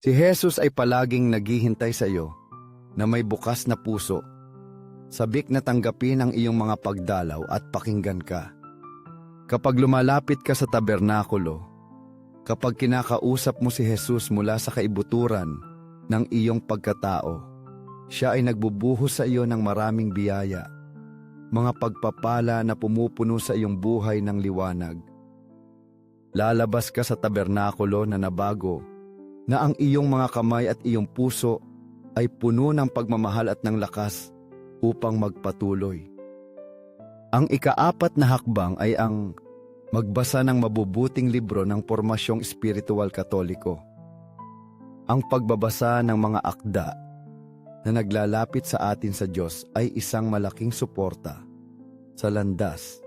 Si Jesus ay palaging naghihintay sa iyo na may bukas na puso, sabik na tanggapin ang iyong mga pagdalaw at pakinggan ka. Kapag lumalapit ka sa tabernakulo, kapag kinakausap mo si Jesus mula sa kaibuturan ng iyong pagkatao, siya ay nagbubuhos sa iyo ng maraming biyaya, mga pagpapala na pumupuno sa iyong buhay ng liwanag. Lalabas ka sa tabernakulo na nabago, na ang iyong mga kamay at iyong puso ay puno ng pagmamahal at ng lakas upang magpatuloy. Ang ikaapat na hakbang ay ang magbasa ng mabubuting libro ng formasyong espiritual katoliko. Ang pagbabasa ng mga akda na naglalapit sa atin sa Diyos ay isang malaking suporta sa landas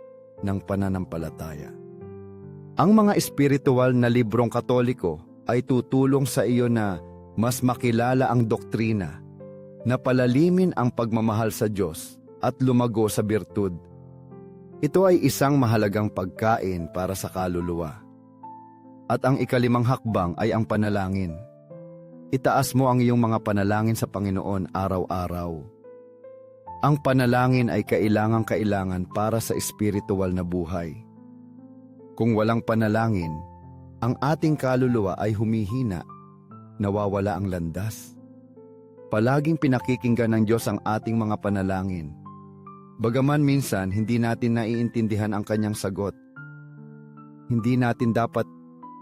ng pananampalataya. Ang mga espiritual na librong katoliko ay tutulong sa iyo na mas makilala ang doktrina, na palalimin ang pagmamahal sa Diyos at lumago sa birtud. Ito ay isang mahalagang pagkain para sa kaluluwa. At ang ikalimang hakbang ay ang panalangin. Itaas mo ang iyong mga panalangin sa Panginoon araw-araw. Ang panalangin ay kailangang-kailangan para sa espiritual na buhay. Kung walang panalangin, ang ating kaluluwa ay humihina, nawawala ang landas. Palaging pinakikinggan ng Diyos ang ating mga panalangin. Bagaman minsan hindi natin naiintindihan ang kanyang sagot, hindi natin dapat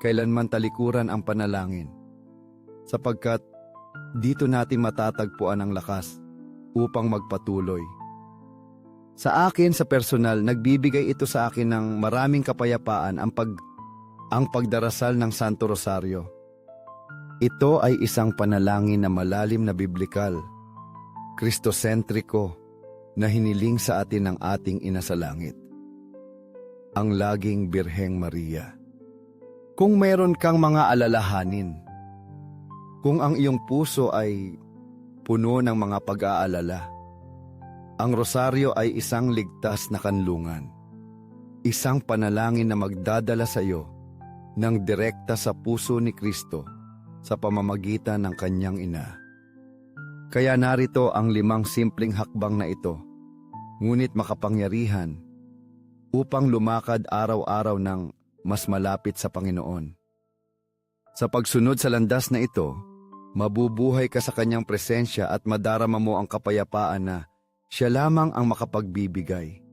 kailanman talikuran ang panalangin. Sapagkat dito natin matatagpuan ang lakas upang magpatuloy. Sa akin sa personal, nagbibigay ito sa akin ng maraming kapayapaan ang pag ang pagdarasal ng Santo Rosario. Ito ay isang panalangin na malalim na biblikal, kristosentriko, na hiniling sa atin ng ating ina sa langit. Ang laging Birheng Maria. Kung meron kang mga alalahanin, kung ang iyong puso ay puno ng mga pag-aalala, ang rosaryo ay isang ligtas na kanlungan. Isang panalangin na magdadala sa iyo ng direkta sa puso ni Kristo sa pamamagitan ng kanyang ina. Kaya narito ang limang simpleng hakbang na ito, ngunit makapangyarihan upang lumakad araw-araw ng mas malapit sa Panginoon. Sa pagsunod sa landas na ito, mabubuhay ka sa kanyang presensya at madarama mo ang kapayapaan na siya lamang ang makapagbibigay.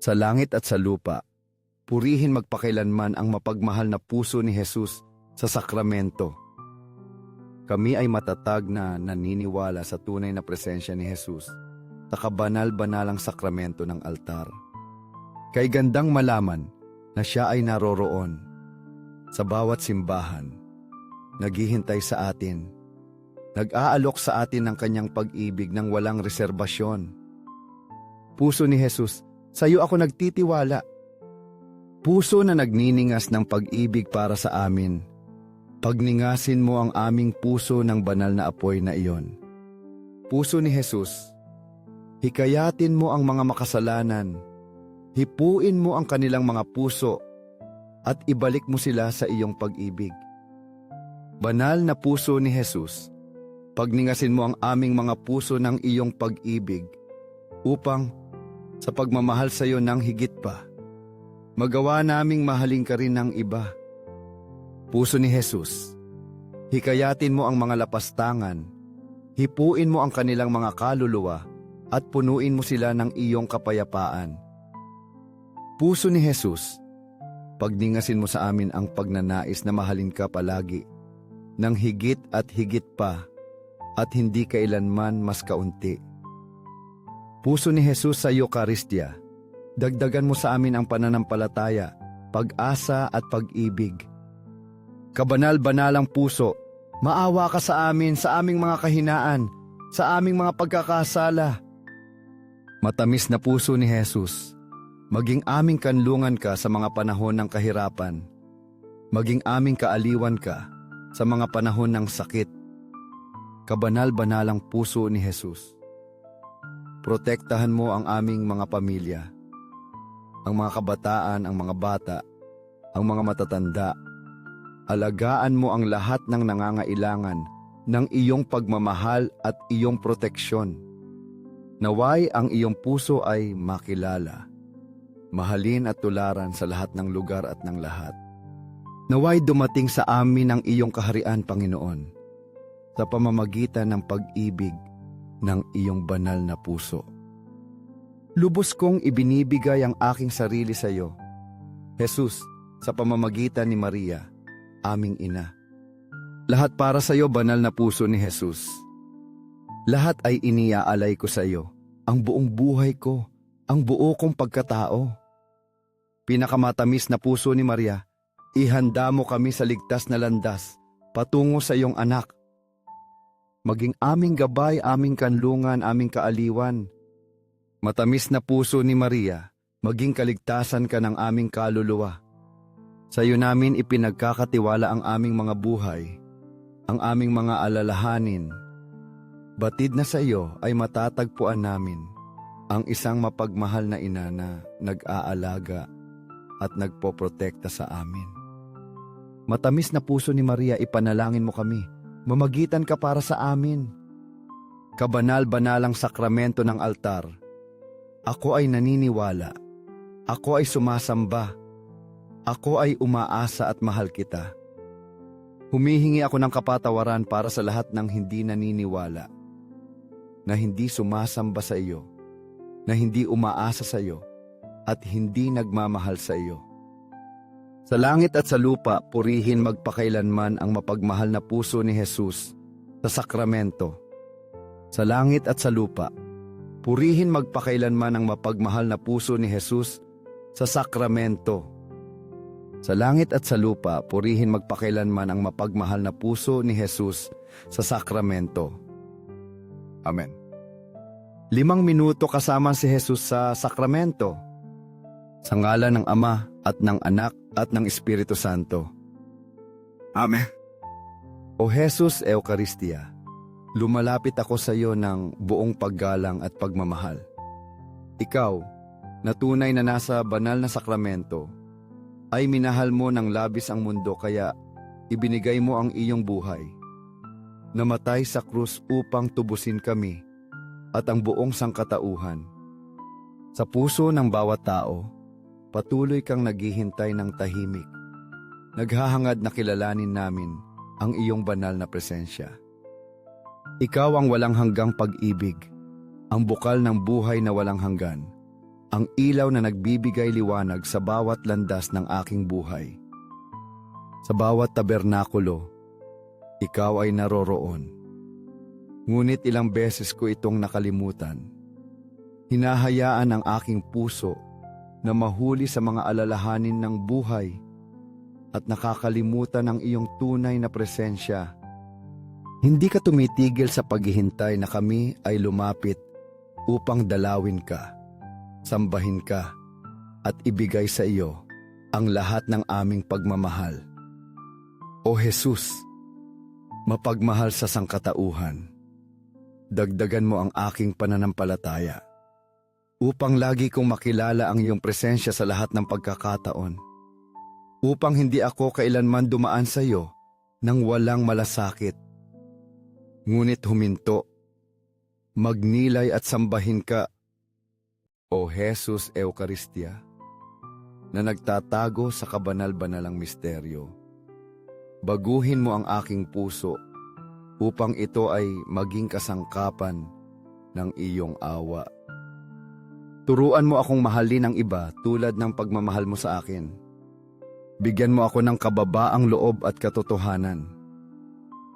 Sa langit at sa lupa, purihin magpakailanman ang mapagmahal na puso ni Jesus sa sakramento. Kami ay matatag na naniniwala sa tunay na presensya ni Jesus sa kabanal-banalang sakramento ng altar. Kay gandang malaman na siya ay naroroon sa bawat simbahan, naghihintay sa atin, nag-aalok sa atin ng kanyang pag-ibig ng walang reserbasyon. Puso ni Jesus, sa iyo ako nagtitiwala. Puso na nagniningas ng pag-ibig para sa amin. Pagningasin mo ang aming puso ng banal na apoy na iyon. Puso ni Jesus, hikayatin mo ang mga makasalanan. Hipuin mo ang kanilang mga puso at ibalik mo sila sa iyong pag-ibig. Banal na puso ni Jesus, pagningasin mo ang aming mga puso ng iyong pag-ibig upang sa pagmamahal sa iyo ng higit pa, magawa naming mahalin ka rin ng iba. Puso ni Jesus, hikayatin mo ang mga lapastangan, hipuin mo ang kanilang mga kaluluwa at punuin mo sila ng iyong kapayapaan. Puso ni Jesus, pagningasin mo sa amin ang pagnanais na mahalin ka palagi, ng higit at higit pa, at hindi kailanman mas kaunti. Puso ni Jesus sa Eucharistia, dagdagan mo sa amin ang pananampalataya, pag-asa at pag-ibig. Kabanal-banalang puso, maawa ka sa amin sa aming mga kahinaan, sa aming mga pagkakasala. Matamis na puso ni Jesus, maging aming kanlungan ka sa mga panahon ng kahirapan, maging aming kaaliwan ka sa mga panahon ng sakit. Kabanal-banalang puso ni Jesus. Protektahan mo ang aming mga pamilya, ang mga kabataan, ang mga bata, ang mga matatanda, Alagaan mo ang lahat ng nangangailangan ng iyong pagmamahal at iyong proteksyon. Naway ang iyong puso ay makilala, mahalin at tularan sa lahat ng lugar at ng lahat. Naway dumating sa amin ang iyong kaharian, Panginoon, sa pamamagitan ng pag-ibig ng iyong banal na puso. Lubos kong ibinibigay ang aking sarili sa iyo, Jesus, sa pamamagitan ni Maria, aming ina. Lahat para sa iyo, banal na puso ni Jesus. Lahat ay iniaalay ko sa iyo, ang buong buhay ko, ang buo kong pagkatao. Pinakamatamis na puso ni Maria, ihanda mo kami sa ligtas na landas, patungo sa iyong anak. Maging aming gabay, aming kanlungan, aming kaaliwan. Matamis na puso ni Maria, maging kaligtasan ka ng aming kaluluwa. Sa iyo namin ipinagkakatiwala ang aming mga buhay, ang aming mga alalahanin. Batid na sa iyo ay matatagpuan namin ang isang mapagmahal na ina na nag-aalaga at nagpoprotekta sa amin. Matamis na puso ni Maria, ipanalangin mo kami. Mamagitan ka para sa amin. Kabanal-banalang sakramento ng altar. Ako ay naniniwala. Ako ay sumasamba. Ako ay umaasa at mahal kita. Humihingi ako ng kapatawaran para sa lahat ng hindi naniniwala, na hindi sumasamba sa iyo, na hindi umaasa sa iyo, at hindi nagmamahal sa iyo. Sa langit at sa lupa, purihin magpakailanman ang mapagmahal na puso ni Jesus sa sakramento. Sa langit at sa lupa, purihin magpakailanman ang mapagmahal na puso ni Jesus sa sakramento. Sa langit at sa lupa, purihin magpakailanman ang mapagmahal na puso ni Jesus sa sakramento. Amen. Limang minuto kasama si Jesus sa sakramento. Sa ngalan ng Ama at ng Anak at ng Espiritu Santo. Amen. O Jesus Eucharistia, lumalapit ako sa iyo ng buong paggalang at pagmamahal. Ikaw, na tunay na nasa banal na sakramento, ay minahal mo ng labis ang mundo kaya ibinigay mo ang iyong buhay. Namatay sa krus upang tubusin kami at ang buong sangkatauhan. Sa puso ng bawat tao, patuloy kang naghihintay ng tahimik. Naghahangad na kilalanin namin ang iyong banal na presensya. Ikaw ang walang hanggang pag-ibig, ang bukal ng buhay na walang hanggan, ang ilaw na nagbibigay liwanag sa bawat landas ng aking buhay. Sa bawat tabernakulo, ikaw ay naroroon. Ngunit ilang beses ko itong nakalimutan. Hinahayaan ang aking puso na mahuli sa mga alalahanin ng buhay at nakakalimutan ang iyong tunay na presensya. Hindi ka tumitigil sa paghihintay na kami ay lumapit upang dalawin ka, sambahin ka, at ibigay sa iyo ang lahat ng aming pagmamahal. O Jesus, mapagmahal sa sangkatauhan, dagdagan mo ang aking pananampalataya upang lagi kong makilala ang iyong presensya sa lahat ng pagkakataon. Upang hindi ako kailanman dumaan sa iyo nang walang malasakit. Ngunit huminto, magnilay at sambahin ka, O Jesus Eucharistia, na nagtatago sa kabanal-banalang misteryo. Baguhin mo ang aking puso upang ito ay maging kasangkapan ng iyong awa. Turuan mo akong mahalin ang iba tulad ng pagmamahal mo sa akin. Bigyan mo ako ng kababaang loob at katotohanan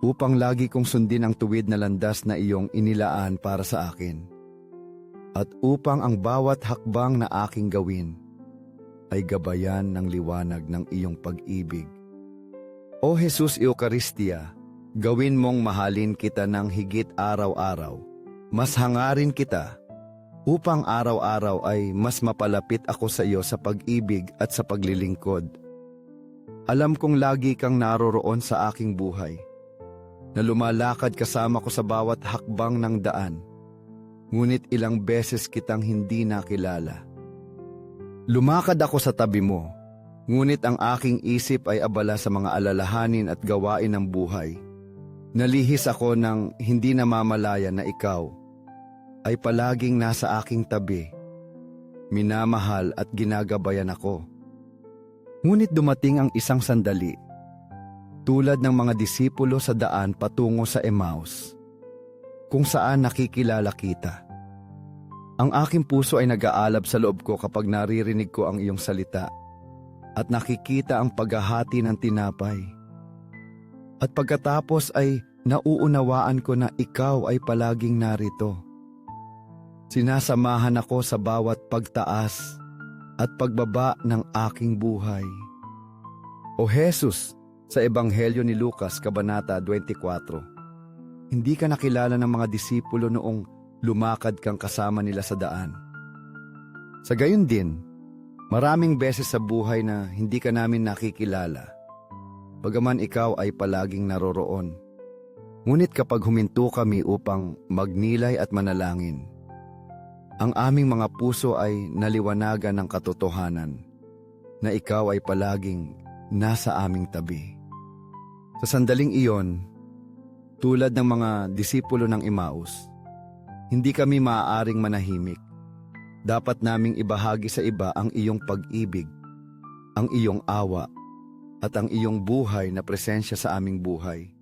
upang lagi kong sundin ang tuwid na landas na iyong inilaan para sa akin. At upang ang bawat hakbang na aking gawin ay gabayan ng liwanag ng iyong pag-ibig. O Jesus Eucharistia, gawin mong mahalin kita ng higit araw-araw. Mas hangarin kita upang araw-araw ay mas mapalapit ako sa iyo sa pag-ibig at sa paglilingkod. Alam kong lagi kang naroroon sa aking buhay, na lumalakad kasama ko sa bawat hakbang ng daan, ngunit ilang beses kitang hindi nakilala. Lumakad ako sa tabi mo, Ngunit ang aking isip ay abala sa mga alalahanin at gawain ng buhay. Nalihis ako ng hindi namamalaya na ikaw ay palaging nasa aking tabi. Minamahal at ginagabayan ako. Ngunit dumating ang isang sandali. Tulad ng mga disipulo sa daan patungo sa Emmaus, kung saan nakikilala kita. Ang aking puso ay nag-aalab sa loob ko kapag naririnig ko ang iyong salita at nakikita ang paghahati ng tinapay. At pagkatapos ay nauunawaan ko na ikaw ay palaging narito. Sinasamahan ako sa bawat pagtaas at pagbaba ng aking buhay. O Jesus, sa Ebanghelyo ni Lucas, Kabanata 24, hindi ka nakilala ng mga disipulo noong lumakad kang kasama nila sa daan. Sa gayon din, maraming beses sa buhay na hindi ka namin nakikilala. Bagaman ikaw ay palaging naroroon. Ngunit kapag huminto kami upang magnilay at manalangin, ang aming mga puso ay naliwanagan ng katotohanan na ikaw ay palaging nasa aming tabi. Sa sandaling iyon, tulad ng mga disipulo ng Emmaus, hindi kami maaaring manahimik. Dapat naming ibahagi sa iba ang iyong pag-ibig, ang iyong awa, at ang iyong buhay na presensya sa aming buhay.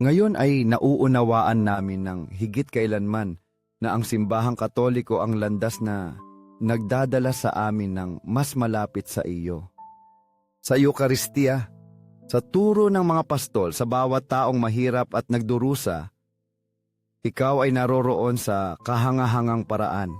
Ngayon ay nauunawaan namin ng higit kailanman na ang simbahang katoliko ang landas na nagdadala sa amin ng mas malapit sa iyo. Sa Eucharistia, sa turo ng mga pastol sa bawat taong mahirap at nagdurusa, ikaw ay naroroon sa kahangahangang paraan